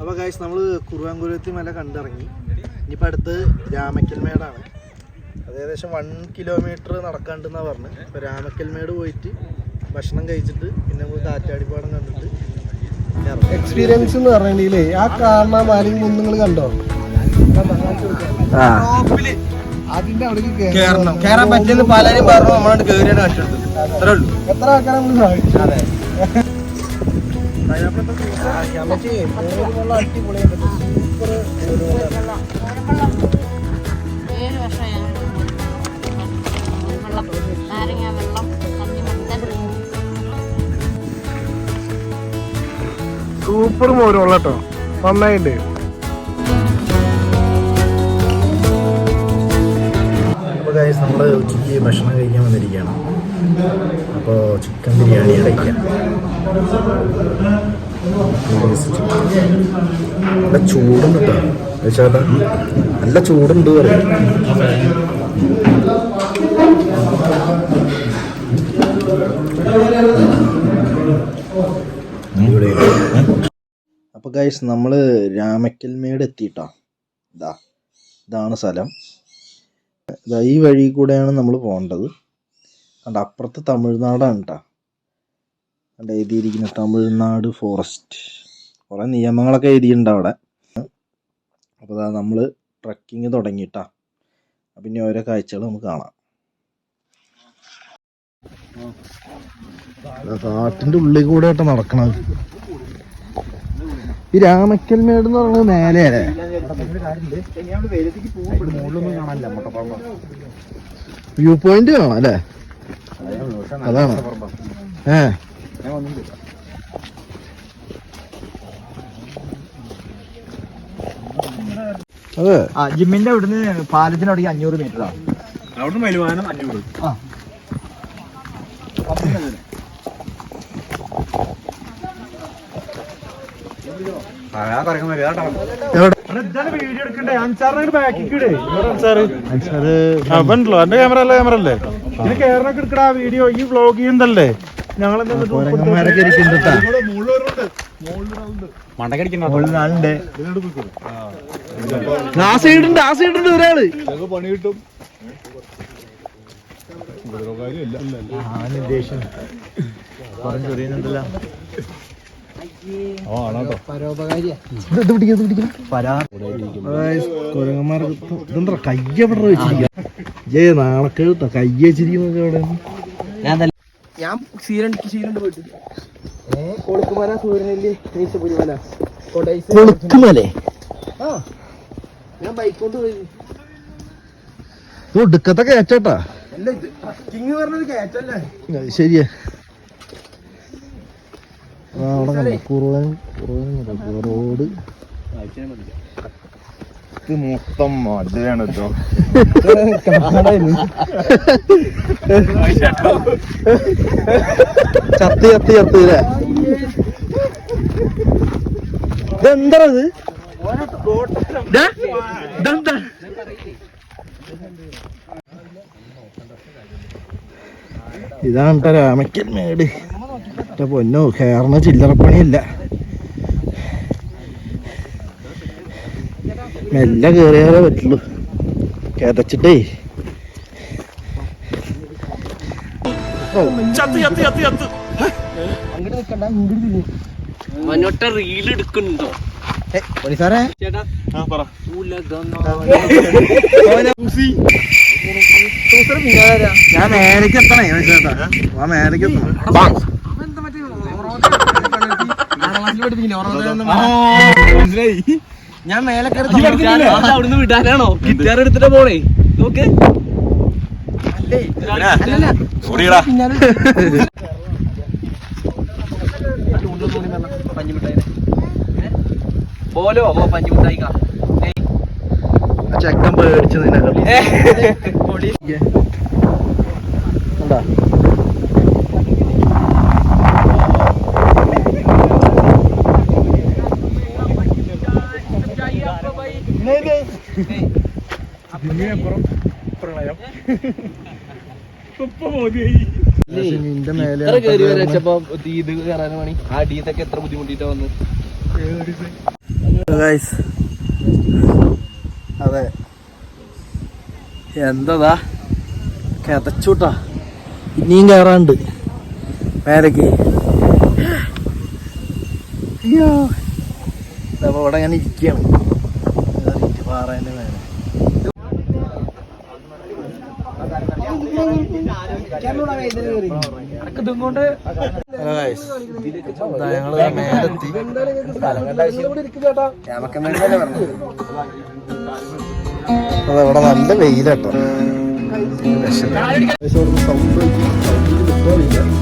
അപ്പോൾ ഗൈസ് നമ്മൾ കുറുവാങ്കുരത്തി മല കണ്ടിറങ്ങി. ഇനിയിപ്പോൾ അടുത്ത് രാമക്കൽമേടാണ് അത് ഏകദേശം വൺ കിലോമീറ്റർ നടക്കാണ്ടെന്നാണ് പറഞ്ഞത് അപ്പോൾ രാമക്കൽമേട് പോയിട്ട് ഭക്ഷണം കഴിച്ചിട്ട് പിന്നെ നമ്മൾ കാറ്റാടിപ്പാടം കണ്ടിട്ട്. എക്സ്പീരിയൻസ് എന്ന് പറഞ്ഞിട്ടുണ്ടെങ്കിലേ ആ കാണുന്ന മലയും നിങ്ങൾ കണ്ടോ? അതിന്റെ അവിടേക്ക് കേറണം. കേറാൻ പലരും പറഞ്ഞു. നമ്മളോട് കേറിയാണ് കട്ടെടുത്തത് അത്രേ ഉള്ളൂ. എത്ര ആൾക്കാരെ നമ്മൾ സഹായിച്ചു നാരങ്ങ വെള്ളം സൂപ്പർ മോരുള്ള കേട്ടോ നന്നായിട്ടുണ്ട് നമ്മൾ ഉച്ചയ്ക്ക് ഭക്ഷണം കഴിക്കാൻ വന്നിരിക്കുകയാണ്. അപ്പോൾ ചിക്കൻ ബിരിയാണി കഴിക്കാം. നല്ല ചൂടുണ്ട് കേട്ടോ ചേട്ടാ നല്ല ചൂടുണ്ട് പറയാം. അപ്പോൾ ഗൈസ് നമ്മൾ രാമക്കൽമേട് എത്തിയിട്ടാ? ഇതാ ഇതാണ് സ്ഥലം. ഈ വഴി കൂടെയാണ് നമ്മൾ പോകേണ്ടത്. കണ്ട അപ്പുറത്ത് തമിഴ്നാടാണ് കേട്ടോ കണ്ട എഴുതിയിരിക്കുന്ന തമിഴ്നാട് ഫോറസ്റ്റ്. കുറേ നിയമങ്ങളൊക്കെ എഴുതിയിട്ടുണ്ട് അവിടെ. അപ്പോൾ അതാ നമ്മൾ ട്രക്കിങ് തുടങ്ങിയിട്ടാ. അപ്പം ഇനി ഓരോ കാഴ്ചകൾ നമുക്ക് കാണാം. കാട്ടിന്റെ കാട്ടിന്റെ ഉള്ളിൽ കൂടെ ആയിട്ട് നടക്കണത്. ഈ രാമക്കൽമേട് എന്ന് പറയുന്നത് മേലെയല്ലേ വ്യൂ പോയിന്റ് കാണാം അല്ലേ? അതാണ്. ഏ. അതെ. ആ ജിമ്മിന്റെ അവിടുന്ന് പാലത്തിന് അവിടേക്ക് അഞ്ഞൂറ് മീറ്റർ ആണ് അവിടുന്ന് മരുമാനം അഞ്ഞൂറ്. ആ. അവനല്ലോ എന്റെ ക്യാമറ അല്ല? ക്യാമറ അല്ലേ? ഇതിന് കേരളൊക്കെ എടുക്കടാ വീഡിയോ ഈ വ്ലോഗ് ചെയ്യുന്നല്ലേ ഞങ്ങൾ ആ സൈഡുണ്ട് ആ സൈഡുണ്ട് ഒരാൾ. കുരങ്ങന്മാർക്ക് കയ്യവിടെ വെച്ചിരിക്കുക ജേ കയ്യ അവിടെ ഞാൻ സീരണ്ട് സീരണ്ട് പോയിട്ട്. കൊടുക്കുമല സൂര്യനല്ലേ കൊളുക്കുമലേ? ആ ഞാൻ ബൈക്ക് കൊണ്ട് പോയി ഒടുക്കത്തെ കയറ്റാട്ടാ ശരിയാ. അവിടെ കണ്ടോ കുറുവൻ കണ്ടോ, റോഡ് ഇത് മൊത്തം മടയാണ് കേട്ടോ. ചത്ത് ചത്ത് ചത്ത് ഇല്ലേ? ഇതെന്താ ഇത് ദാ, ഇതെന്താ? ഇതാണ് ട്ടോ രാമക്കൽ മേട്. എന്റെ പൊന്നോ കയറുന്ന ചില്ലറപ്പണിയല്ല മെല്ലെ കയറിയാലേ പറ്റുള്ളൂ. കിതച്ചിട്ടേ. മഞ്ഞൊട്ട റീൽ എടുക്കുന്നുണ്ടോ? സാറേ ചേട്ടാ ആ പറ. ഞാൻ മേലേക്ക് എത്തണേ ചേട്ടാ ആ മേലേക്ക് എത്തണം. മനസ്സിലായി. ഞാൻ മേലെ അവിടുന്ന് വിടാനാണോ? ഗിറ്റാർ എടുത്തിട്ട് പോണേ. നോക്ക്. പോലോ ഓ ചെക്കൻ പേടിച്ചു നിന്നെ കണ്ടാ നിന്റെ മേലെ എത്ര കേറി വരച്ചപ്പോ ഇത് കയറാൻ പണി ആ ഡീത്തൊക്കെ എത്ര ബുദ്ധിമുട്ടിട്ടാ വന്ന്? ഗൈസ് അതെ. എന്തതാ കിതച്ചൂട്ടാ ഇനിയും കയറാണ്ട് മേലേക്ക്. അയ്യോ. അപ്പൊ ഇവിടെ അങ്ങനെ ഇരിക്കുകയാണ്. പാറേന്റെ മേലെ ഗൈസ് ഞങ്ങൾ മേലെത്തി. അതെ ഇവിടെ നല്ല വെയിലാട്ടോ. സൗണ്ട് സൗണ്ട് ഇറങ്ങാണ്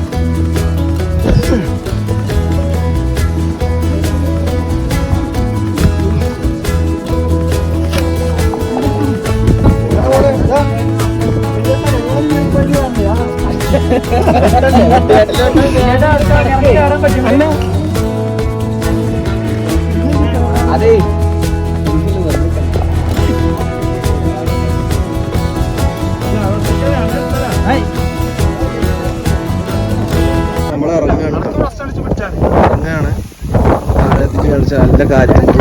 കളിച്ച നല്ല കാറ്റുണ്ട്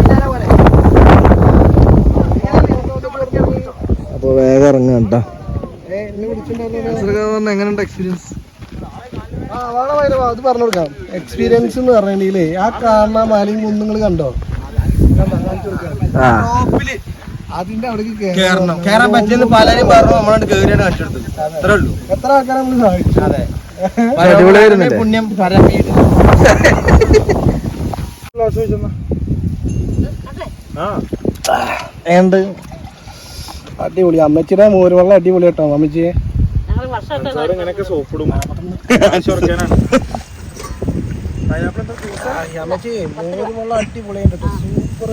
അപ്പൊ വേഗം ഇറങ്ങാം കേട്ടോ. എങ്ങനെയുണ്ട് എക്സ്പീരിയൻസ് ആ വളരെ വൈര അത് പറഞ്ഞു കൊടുക്കാം. എക്സ്പീരിയൻസ് എന്ന് പറഞ്ഞിട്ടുണ്ടെങ്കിൽ ആ കാണുന്ന മലയും കുന്നുങ്ങൾ കണ്ടോ? അതിന്റെ അവിടേക്ക് കേറണം. കേറാൻ പറ്റിയെന്ന് പലരും പറഞ്ഞു. നമ്മളോട് കേറിയാണ് കാണിച്ചെടുത്തത്. അത്രേ ഉള്ളൂ. എത്ര ആൾക്കാരെ നമ്മൾ സഹായിച്ചു അതെ? പുണ്യം പരമീട് അടിപൊളി. അമ്മച്ചിയുടെ മോരുവെള്ളം അടിപൊളി കേട്ടോ അമ്മച്ചിയെ. ഇങ്ങനെയൊക്കെ സോപ്പിടും. അടിപൊളിയുണ്ട് സൂപ്പർ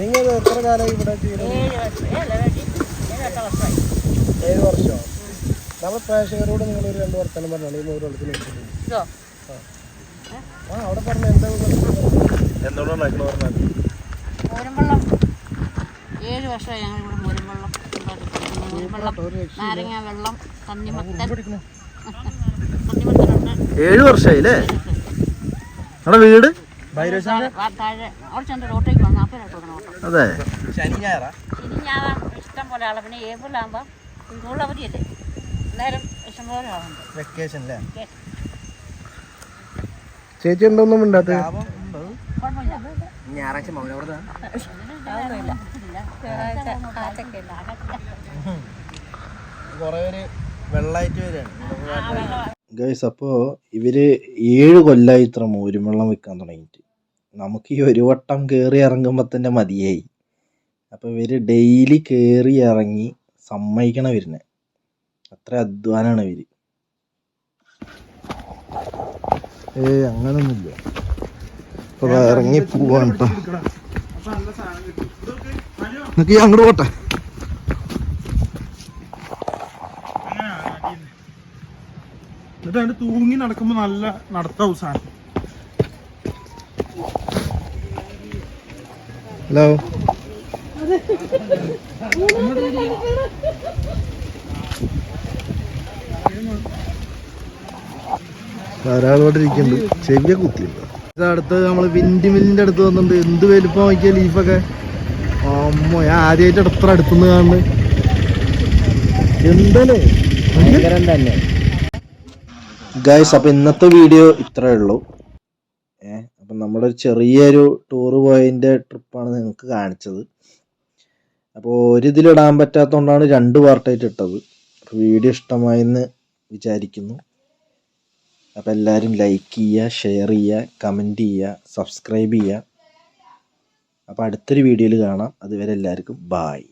നിങ്ങൾ എത്ര കാലമായി ഇവിടെ ഏഴ് വർഷമോ പ്രേക്ഷകരോട് നിങ്ങൾ ഒരു രണ്ട് വർത്തമാനം ഈ ആ. അവിടെ പറഞ്ഞ എന്താ ഏഴ് വർഷമായി ഞങ്ങൾ ഇവിടെ മോരുംവെള്ളം നാരങ്ങ വെള്ളം തണ്ണിമത്തൻ. ഏഴ് ഏഴു വർഷമായി അല്ലേ നമ്മുടെ വീട് അതെ. ശനി ഞായറാ ഇഷ്ടം പോലെ ആളെ. പിന്നെ ഏപ്രിലാകുമ്പോൾ സ്കൂൾ അവധിയല്ലേ? അന്നേരം ഇഷ്ടംപോലെ ആളുണ്ട് വെക്കേഷൻ അല്ലേ ചേച്ചി എന്തൊന്നും ഉണ്ടാത്ത കുഴപ്പമില്ല. ഞായറാഴ്ച മൗനവ്രത ഗൈസ് അപ്പോൾ ഇവർ ഏഴ് കൊല്ലമായി ഇത്ര മോരുമെള്ളം വെക്കാൻ തുടങ്ങിയിട്ട്. നമുക്ക് ഈ ഒരു വട്ടം കേറി ഇറങ്ങുമ്പോൾ തന്നെ മതിയായി. അപ്പോൾ ഇവർ ഡെയിലി കേറി ഇറങ്ങി സമ്മതിക്കണ വരുന്നത് അത്ര അധ്വാനാണ് ഇവർ. ഏ അങ്ങനൊന്നുമില്ല. ഇപ്പൊ ഇറങ്ങി പോവാണ് കേട്ടോ. നിനക്ക് ഞാൻ അങ്ങോട്ട് പോട്ടെ. എന്നിട്ട് അതിന്റെ തൂങ്ങി നടക്കുമ്പോ നല്ല നടത്താവും സാർ ഹലോ ധാരാളമായിട്ട് ഇരിക്കുന്നുണ്ട്. ചെവിയ കുത്തിയുണ്ട് അടുത്ത് നമ്മൾ വിൻഡ് മില്ലിന്റെ അടുത്ത് വന്നിട്ടുണ്ട്. എന്ത് വലിപ്പം നോക്കിയ ലീഫൊക്കെ ആദ്യമായിട്ട് എത്ര അടുത്തുനിന്ന് കാണുന്നത്. എന്തല്ലേ? ഭയങ്കരം ഗൈസ് ഇന്നത്തെ വീഡിയോ ഇത്രേ ഉള്ളൂ. അപ്പൊ അപ്പം നമ്മുടെ ചെറിയൊരു ടൂറ് പോയതിന്റെ ട്രിപ്പാണ് നിങ്ങൾക്ക് കാണിച്ചത്. അപ്പോൾ ഒരു ഇതിലിടാൻ പറ്റാത്തതുകൊണ്ടാണ് രണ്ട് പാർട്ടായിട്ട് ഇട്ടത്. വീഡിയോ ഇഷ്ടമായെന്ന് വിചാരിക്കുന്നു. അപ്പോൾ എല്ലാവരും ലൈക്ക് ചെയ്യുക ഷെയർ ചെയ്യുക കമന്റ് ചെയ്യുക സബ്സ്ക്രൈബ് ചെയ്യുക. അപ്പോൾ അടുത്തൊരു വീഡിയോയിൽ കാണാം. അതുവരെ എല്ലാവർക്കും ബായ്